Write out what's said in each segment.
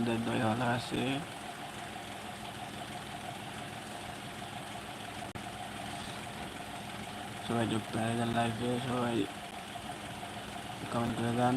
আপনাদের দয়া ভালো আছে সবাই যুক্ত হয়ে যান লাইভে সবাই কমেন্ট করে দেন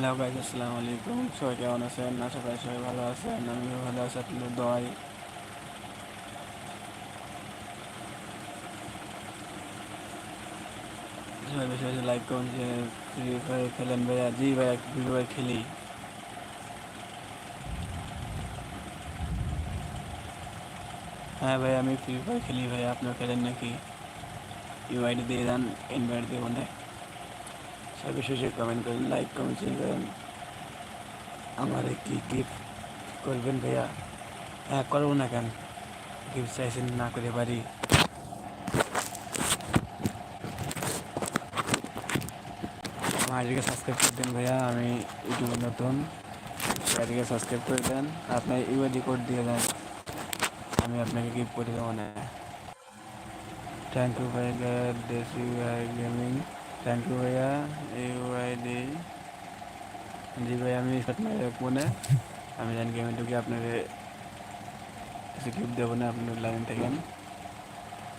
হ্যালো গাইজ আসসালামু আলাইকুম সবাই কেমন আছেন? আশা করি সবাই ভালো আছেন। আমিও ভালো আছি, আপনাদের দোয়াই সবাই বেশি বেশি লাইক করুন যে ফ্রি ফায়ার খেলেন ভাইয়া। জি ভাইয়া ফ্রি ফায়ার খেলি। হ্যাঁ ভাই আমি ফ্রি ফায়ার খেলি ভাই আপনার খেলেন নাকি? ইউআইডি দিয়ে দেন ইনভাইট দিয়ে মনে সবাই বেশি বেশি কমেন্ট করেন লাইক কমেন্ট শেয়ার করেন আমার কি গিফট করবেন ভাইয়া হ্যাঁ করব না কেন গিফট চাইছেন না করে পারি আমার আইডিকে সাবস্ক্রাইব করে দেন ভাইয়া আমি ইউটিউবে নতুন আইডিকে সাবস্ক্রাইব করে দেন আপনার ইউআইডি কোড দিয়ে দেন আমি আপনাকে গিফট করে দেবো না থ্যাংক ইউ ভাইয়া দেশ ইউআই গেমিং থ্যাংক ইউ ভাইয়া ইউআইডি জি ভাই আমি মনে আমি জানি গেমে ঢুকে আপনাকে কিছু গিফট দেবো না আপনি লাইন থাকেন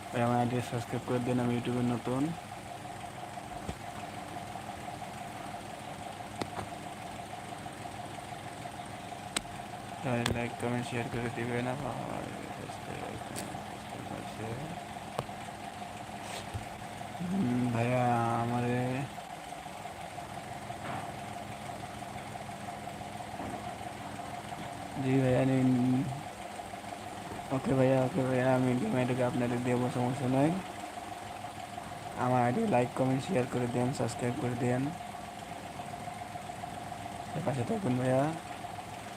ভাই আমার আইডি সাবস্ক্রাইব করে দেন আমি ইউটিউবে নতুন লাইক কমেন্ট শেয়ার করে দিবেন আমার ভাইয়া আমারে জি ভাইয়া ওকে ভাইয়া ওকে ভাইয়া, আমি গেমাইটাকে আপনাদের দেবো, সমস্যা নয় আমার আইডি লাইক, কমেন্ট, শেয়ার করে দেন, সাবস্ক্রাইব করে দেন। পাশে থাকুন ভাইয়া,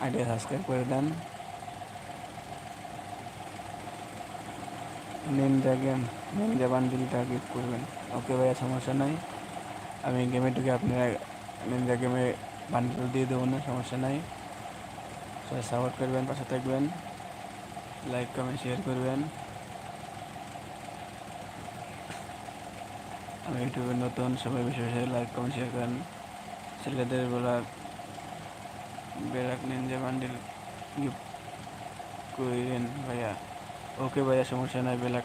আইডি সাবস্ক্রাইব করে দেন। নিনজা গেম নিনজা বান্ডিলটা গিফট করবেন। ওকে ভাইয়া, সমস্যা নাই। আমি গেমে ঢুকে আপনারা নিনজা গেমে বান্ডিল দিয়ে দেবো না, সমস্যা নাই। সবাই সাপোর্ট করবেন, পাশে থাকবেন। লাইক কমেন্ট শেয়ার করবেন। আমি ইউটিউবে নতুন, সবাই বেশি বেশি লাইক কমেন্ট শেয়ার করেন। ছেলেদের বলা বেরাক নিনজা বান্ডিল গিফট করেন, ভাইয়া। ওকে ভাইয়া, সমস্যা নাই বেলাক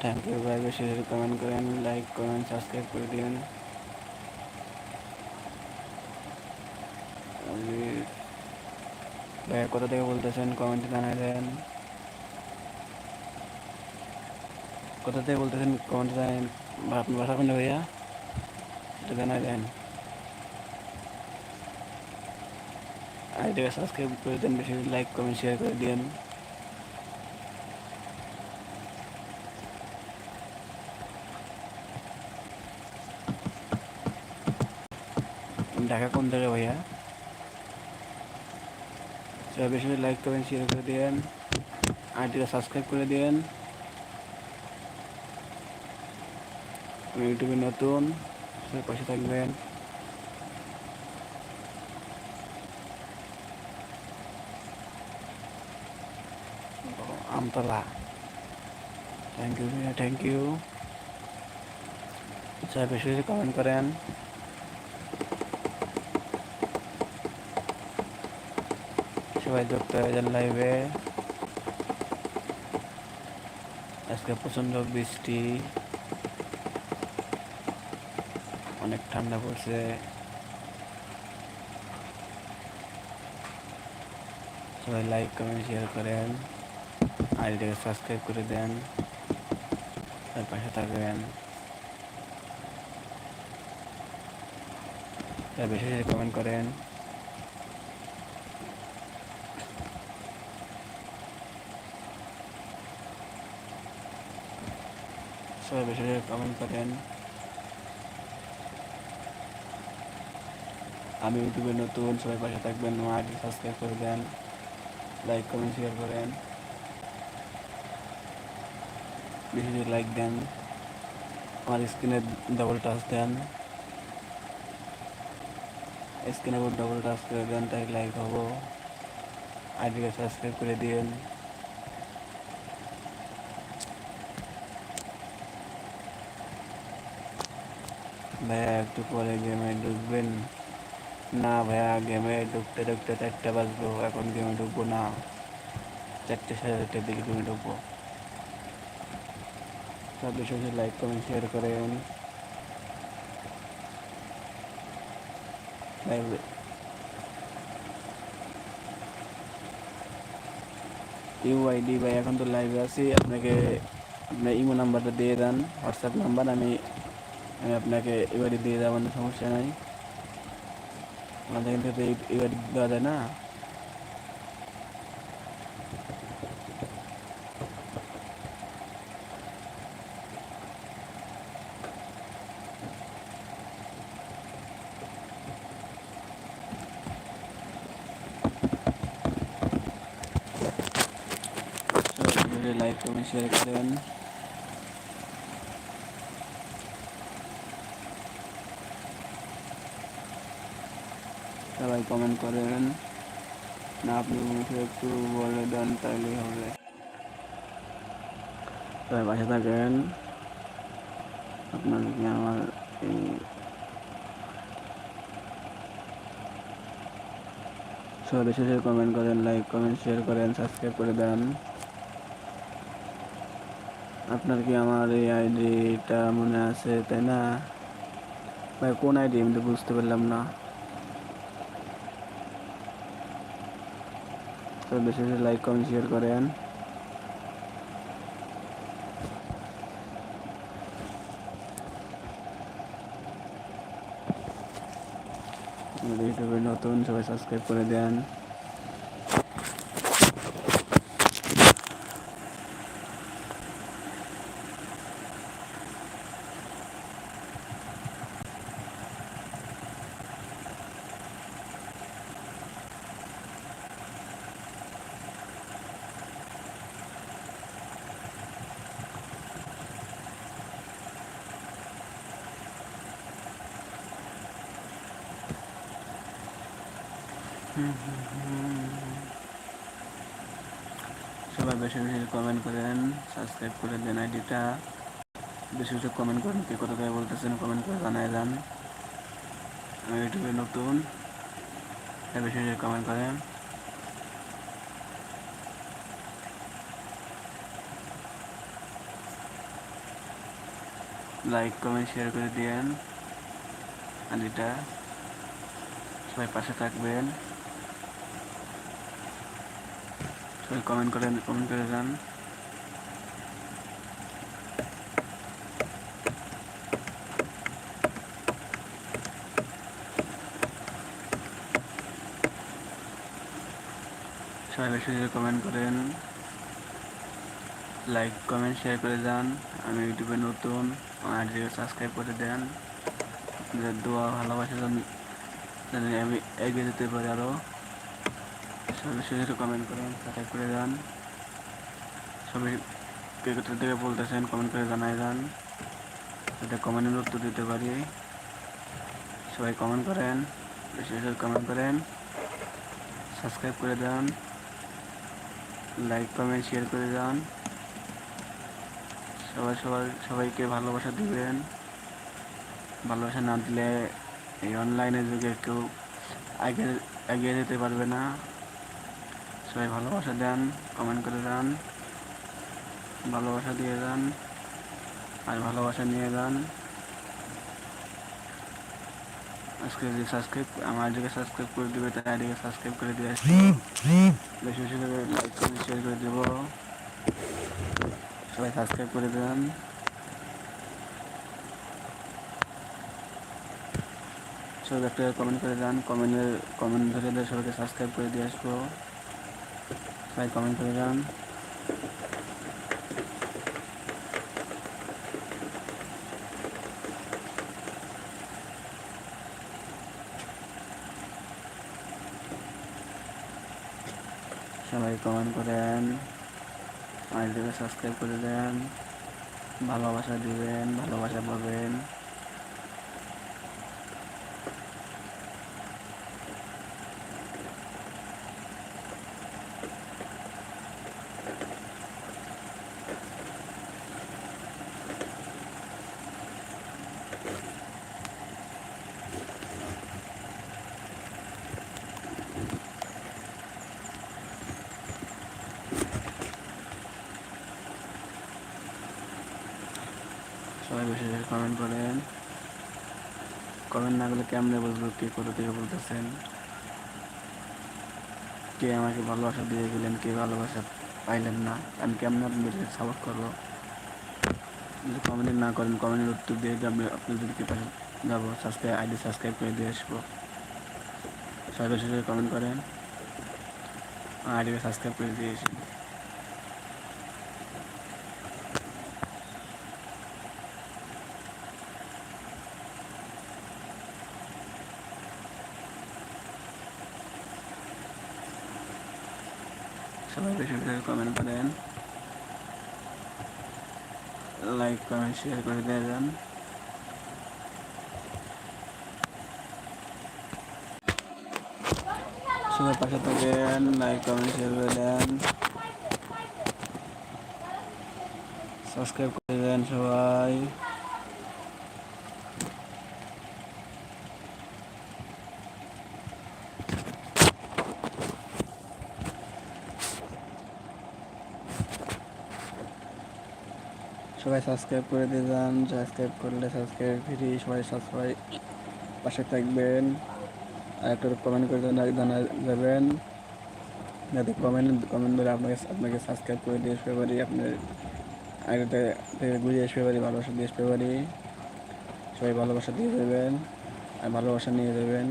থ্যাংক ইউ ভাই বেশি বেশি কমেন্ট করেন লাইক কমেন্ট সাবস্ক্রাইব করে দিন ভাইয়া কোথা থেকে বলতেছেন? কমেন্টে জানাই দেন। কোথা থেকে বলতেছেন? কমেন্টে জানান আপনার বাসা কোনটা ভাইয়া? এটা জানাই দেন। আইডিয়া সাবস্ক্রাইব করে দেন, বেশি লাইক কমেন্ট শেয়ার করে দিন। ঢাকা কোন জায়গায় ভাইয়া? সবাই বেশি লাইক করেন শেয়ার করে দিন আইডিটা সাবস্ক্রাইব করে দিন। আমি ইউটিউবে নতুন পাশে থাকবেন। Amtala thank you thank you সবাই বেশি বেশি কমেন্ট করেন। সবাই যুক্ত হয়ে যান লাইভে আজকে প্রচণ্ড বৃষ্টি। অনেক ঠান্ডা পড়ছে। সবাই লাইক কমেন্ট শেয়ার করেন। আইডিটাকে সাবস্ক্রাইব করে দেন, তার পাশে থাকবেন। তার বেশি বেশি কমেন্ট করেন। সবাই বেশি বেশি কমেন্ট করেন। আমি ইউটিউবে নতুন, সবাই পাশে থাকবেন আইডি সাবস্ক্রাইব করে দেন। লাইক কমেন্ট শেয়ার করেন। বেশি লাইক দেন আমার স্ক্রিনে ডবল টাচ দেন স্ক্রিনে ডবল টাচ করে দেন তাই লাইক হব আইডিকে সাবস্ক্রাইব করে দিন ভাইয়া একটু পরে গেমে ঢুকবেন না ভাইয়া গেমে ঢুকতে ঢুকতে চারটে বাজবো এখন গেমে ঢুকবো না চারটে সাড়ে চারটের দিকে গেমে ঢুকবো সব বেশি লাইক কমেন্ট শেয়ার করেন। ইউআইডি ভাই, এখন তো লাইভে আছি। আপনাকে, আপনার ইমো নাম্বারটা দিয়ে দেন হোয়াটসঅ্যাপ নাম্বার আমি আমি আপনাকে এবারে দিয়ে দেওয়ার সমস্যা নাই। আমাদের কিন্তু এবারে দেওয়া যায় না লাইক কমেন্ট শেয়ার করেন। সবাই কমেন্ট করেন। না, আপনি একটু বলে দেন তাহলেই হবে। সবাই বাসা থাকেন। আপনার কি আমার এই সবাই বেশি কমেন্ট করেন লাইক কমেন্ট শেয়ার করেন সাবস্ক্রাইব করে দেন। আপনার কি আমার এই আইডিটা মনে আছে, তাই না? ভাই, কোন আইডি আমি তো বুঝতে পারলাম না। তো বেশি বেশি লাইক কমেন্ট শেয়ার করেন। ইউটিউবে নতুন, সবাই সাবস্ক্রাইব করে দেন। সবাই বেশি বেশি কমেন্ট করেন সাবস্ক্রাইব করে দেন আইডিটা। বেশি বেশি কমেন্ট করেন কে কথা বলতেছেন কমেন্ট করে জানাই দেন। আমি ইউটিউবে নতুন বেশি বেশি কমেন্ট করেন। লাইক কমেন্ট শেয়ার করে দিয়েন আর এটা সবাই পাশে থাকবেন। কমেন্ট করেন কমেন্ট করে যান। সবাই বেশি বেশি কমেন্ট করেন। লাইক কমেন্ট শেয়ার করে যান। আমি ইউটিউবে নতুন, আমার সাবস্ক্রাইব করে দেন। দোয়া, ভালোবাসা আমি এগিয়ে যেতে পারি আরও সবাই কমেন্ট করেন সাবস্ক্রাইব করে যান। সবাই কে কোথা বলতেছেন কমেন্ট করে জানাই যান। যাতে কমেন্টের উত্তর দিতে পারি। সবাই কমেন্ট করেন, বেশি বেশি কমেন্ট করেন। সাবস্ক্রাইব করে দেন লাইক কমেন্ট শেয়ার করে যান। সবাই সবাই, সবাইকে ভালোবাসা দিবেন। ভালোবাসা না দিলে এই অনলাইনের যুগে কেউ আগে, এগিয়ে যেতে পারবে না। সবাই ভালোবাসা দেন কমেন্ট করে যান ভালোবাসা দিয়ে যান আর ভালোবাসা নিয়ে যান আজকে যে সাবস্ক্রাইব আমার আইডিকে সাবস্ক্রাইব করে দিবে তাই আইডিকে সাবস্ক্রাইব করে দিয়ে আসছি। বেশি বেশি করে লাইক করে শেয়ার করে দেবো। সবাই সাবস্ক্রাইব করে দেন। সবাই একটা কমেন্ট করে যান কমেন্টের কমেন্ট ধরে দিয়ে সবাইকে সাবস্ক্রাইব করে দিয়ে আসব। সবাই কমেন্ট করে যান। সবাই কমেন্ট করেন আইডিকে সাবস্ক্রাইব করে দেন, ভালোবাসা দিবেন, ভালোবাসা পাবেন। বেশি কমেন্ট করেন কমেন্ট না করলে কেমনে বুঝব কে কোথা থেকে বলতেছেন? কে আমাকে ভালোবাসা দিয়ে গেলেন, কে ভালোবাসা পাইলেন না? আমি কেমনে আপনাদেরকে সাপোর্ট করব? যদি কমেন্ট না করেন কমেন্টের উত্তর দিয়ে যাবে আপনাদেরকে পাশে যাব সাবস্ক্রাইব আইডি সাবস্ক্রাইব করে দিয়ে আসব। সবাই বেশি কমেন্ট করেন আইডিকে সাবস্ক্রাইব করে দিয়ে সবাই বেশি বেশি কমেন্ট করেন লাইক কমেন্ট শেয়ার করে দিয়ে যান সবাই পাশে থাকেন লাইক কমেন্ট শেয়ার করে দেন সাবস্ক্রাইব করে দেন সবাই সবাই সাবস্ক্রাইব করে দিয়ে যান। সাবস্ক্রাইব করলে সাবস্ক্রাইব ফ্রি, সবাই সাবস্ক্রাইব পাশে থাকবেন। আর একটা কমেন্ট করে জানা যাবেন। যাতে কমেন্ট কমেন্ট ধরে আপনাকে আপনাকে সাবস্ক্রাইব করে দিয়ে আসতে পারি। আপনার আগেতে থেকে ঘুরে আসতে পারি, ভালোবাসা দিয়ে আসতে পারি। সবাই ভালোবাসা দিয়ে দেবেন আর ভালোবাসা নিয়ে যাবেন।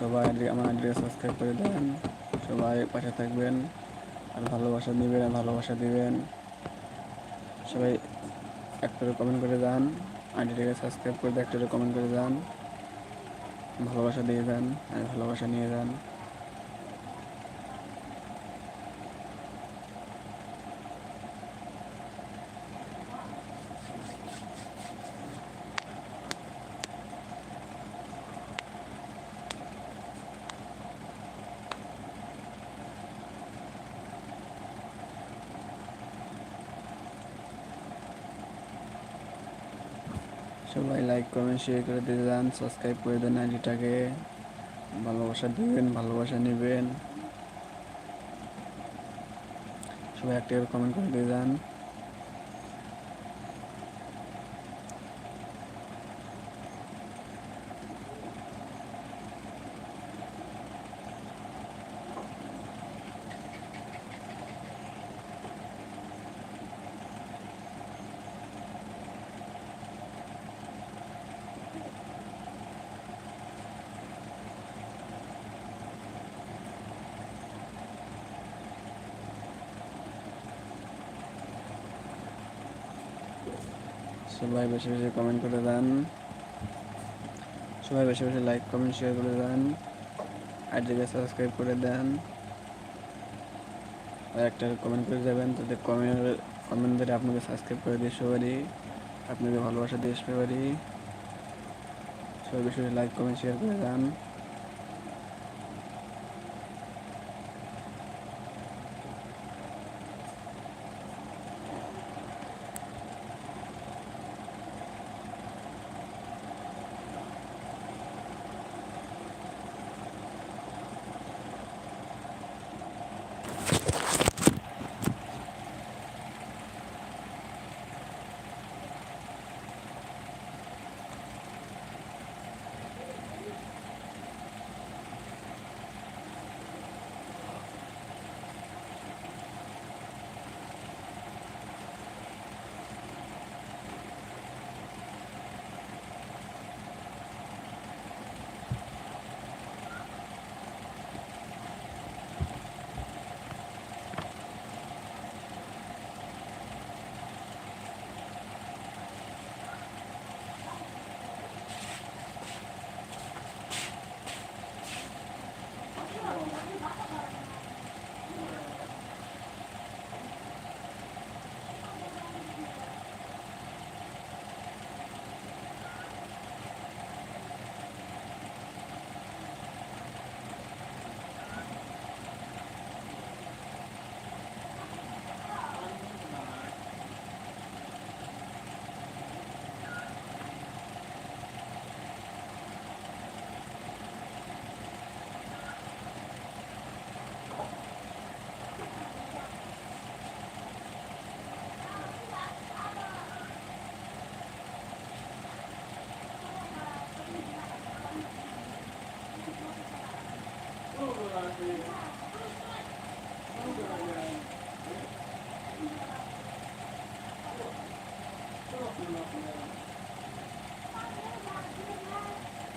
সবাই আমার আইডিকে সাবস্ক্রাইব করে দেন। সবাই পাশে থাকবেন। আর ভালোবাসা দিবেন, আর ভালোবাসা দিবেন। সবাই একটা কমেন্ট করে যান, আইডিটাকে সাবস্ক্রাইব করে একটা কমেন্ট করে যান। ভালোবাসা দিয়ে যান, আর ভালোবাসা নিয়ে যান। সবাই লাইক কমেন্ট শেয়ার করে দিয়ে যান সাবস্ক্রাইব করে দেন, আইডিটাকে ভালোবাসা দিবেন, ভালোবাসা নেবেন। সবাই একটা কমেন্ট করে দিয়ে যান। সবাই বেশি বেশি কমেন্ট করে দেন। সবাই বেশি বেশি লাইক কমেন্ট শেয়ার করে দেন। আর জায়গায় সাবস্ক্রাইব করে দেন। আর একটা কমেন্ট করে যাবেন তাদের কমেন্ট কমেন্ট ধরে আপনাকে সাবস্ক্রাইব করে দিয়ে পারি আপনাকে ভালোবাসা দিয়ে পারি সবাই বেশি লাইক কমেন্ট শেয়ার করে দেন।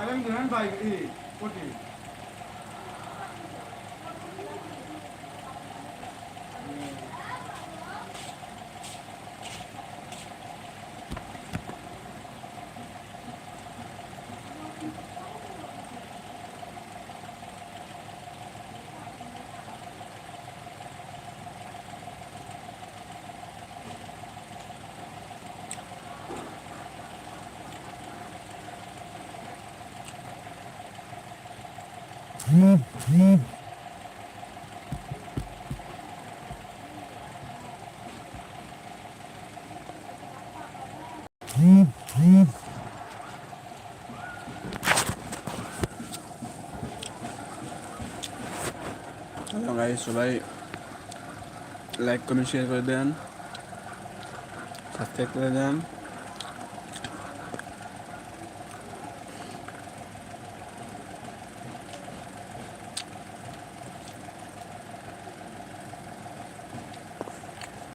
விளங்குகிறான் பாய்க்கு போட்டி হ্যালো গাইস সবাই লাইক কমেন্ট শেয়ার করে দেন সাবস্ক্রাইব করে দেন